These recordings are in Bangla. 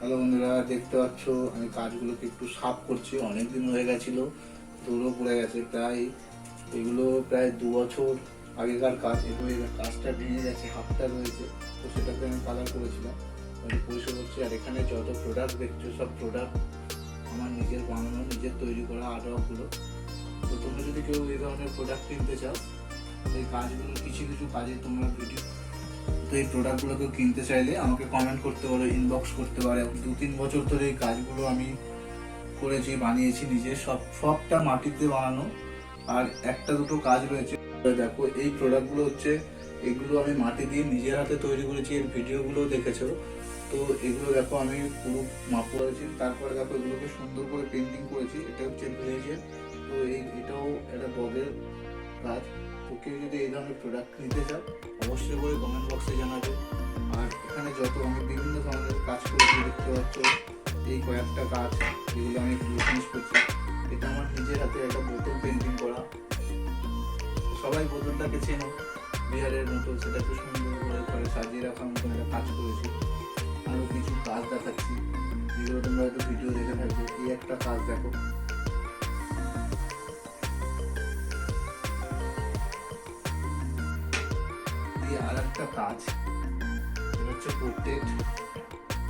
হ্যালো বন্ধুরা, দেখতে পাচ্ছ, আমি কাজগুলোকে একটু সাফ করছি অনেক দিন হয়ে গেছিল, ধুলো পড়ে গেছে প্রায়, এগুলো প্রায় দু বছর আগেকার কাজ, এগুলো কাজটা ভেঙে গেছে হাফটা রয়েছে, তো সেটাকে আমি কালার করেছিলাম আমি পরিষ্কার করছি, আর এখানে যত প্রোডাক্ট দেখছ, সব প্রোডাক্ট আমার নিজের বানানো, নিজের তৈরি করা আর্টওয়ার্কগুলো তো তোমরা যদি কেউ এই ধরনের প্রোডাক্ট কিনতে চাও এই কাজগুলো কিছু কিছু কাজে তোমরা ভিডিও তো এই প্রোডাক্টগুলোকে কিনতে চাইলে আমাকে কমেন্ট করতে পারো ইনবক্স করতে পারো। দু তিন বছর ধরে এই কাজগুলো আমি করেছি, বানিয়েছি নিজে। সব, সবটা মাটিতে বানানো। আর একটা দুটো কাজ রয়েছে। দেখো, এই প্রোডাক্টগুলো হচ্ছে, এগুলো আমি মাটি দিয়ে নিজের হাতে তৈরি করেছি, এর ভিডিওগুলো দেখেছ। তো এগুলো দেখো, আমি পুরো মাপ করেছি। তারপরে দেখো, এগুলোকে সুন্দর করে পেন্টিং করেছি। এটা হচ্ছে ভেজে তো এই, এটাও একটা বগের কাজ কেউ যদি এই ধরনের প্রোডাক্ট নিতে চাও, অবশ্যই করে কমেন্ট বক্সে জানাবে। আর এখানে যত আমি বিভিন্ন ধরনের কাজ করেছি, দেখতে পাচ্ছ, এই কয়েকটা কাজ যেগুলো আমি ফিনিশ করছি, এটা আমার নিজের হাতে একটা বোতল পেন্টিং করা। সবাই বোতলটাকে চেনো, বিহারের মতো, সেটা সেটাকে সুন্দর করে করে সাজিয়ে রাখার মতো একটা কাজ করেছি। আরও কিছু কাজ দেখাচ্ছি, যেগুলো তোমরা হয়তো ভিডিও দেখে থাকবে। এই একটা কাজ দেখো আর একটা কাজ। এটা হচ্ছে পোর্ট্রেট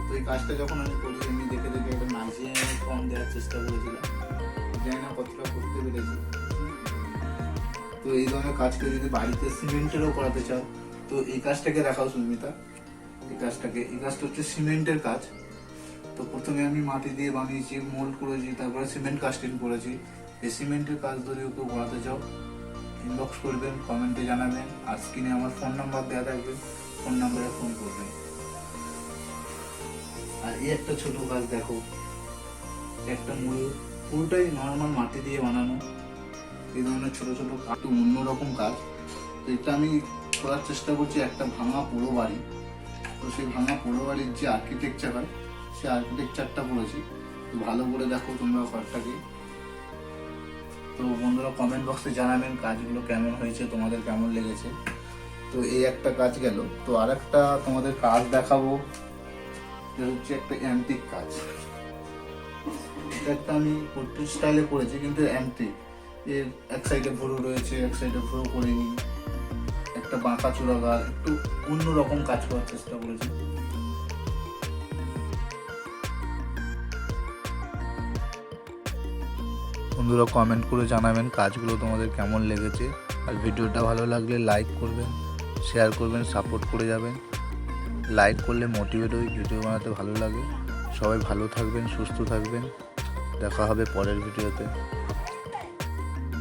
তো এই কাজটা যখন আমি করি, আমি দেখে দেখে একটা নাইজিয়ে ফর্ম দেওয়ার চেষ্টা করেছিলাম। জানি না কতটা করতে পেরেছি। তো এই ধরনের কাজকে যদি বাড়িতে সিমেন্টেরও করাতে চাও, তো এই কাজটাকে দেখাও সুস্মিতা। এই কাজটাকে এই কাজটা হচ্ছে সিমেন্টের কাজ। তো প্রথমে আমি মাটি দিয়ে বানিয়েছি মোল্ড করেছি, তারপরে সিমেন্ট কাস্টিং করেছি। এই সিমেন্টের কাজ ধরে কেউ করাতে চাও ইনবক্স করবেন কমেন্টে জানাবেন, আর স্ক্রিনে আমার ফোন নাম্বার দেওয়া থাকবে ফোন নাম্বারে ফোন করবেন। আর এই একটা ছোট কাজ দেখো, একটা ময়ূর পুরোটাই নর্মাল মাটি দিয়ে বানানো, এই ধরনের ছোট ছোট একটু অন্যরকম কাজ। তো এটা আমি করার চেষ্টা করছি, একটা ভাঙা পোড়ো বাড়ি। তো সেই ভাঙা পোড়ো বাড়ির যে আর্কিটেকচার হয়, সেই আর্কিটেকচারটা করেছি। ভালো করে দেখো তোমরা ঘরটাকে। তো বন্ধুরা কমেন্ট বক্সে জানাবেন কাজগুলো কেমন হয়েছে, তোমাদের কেমন লেগেছে। তো এই একটা কাজ গেল। তো আর একটা তোমাদের কাজ দেখাবো। হচ্ছে একটা অ্যান্টিক কাজ। এটা একটা আমি পোর্ট্রেট স্টাইলে করেছি, কিন্তু অ্যান্টিক এর এক সাইডে ভুরু রয়েছে, এক সাইডে ভুরু করিনি। একটা বাঁকা চূড়া গাল একটু অন্যরকম কাজ করার চেষ্টা করেছি। বন্ধুরা কমেন্ট করে জানাবেন কাজগুলো তোমাদের কেমন লেগেছে। আর ভিডিওটা ভালো লাগলে লাইক করবেন শেয়ার করবেন সাপোর্ট করে যাবেন। লাইক করলে মোটিভেট হই ভিডিও বানাতে ভালো লাগে। সবাই ভালো থাকবেন, সুস্থ থাকবেন। দেখা হবে পরের ভিডিওতে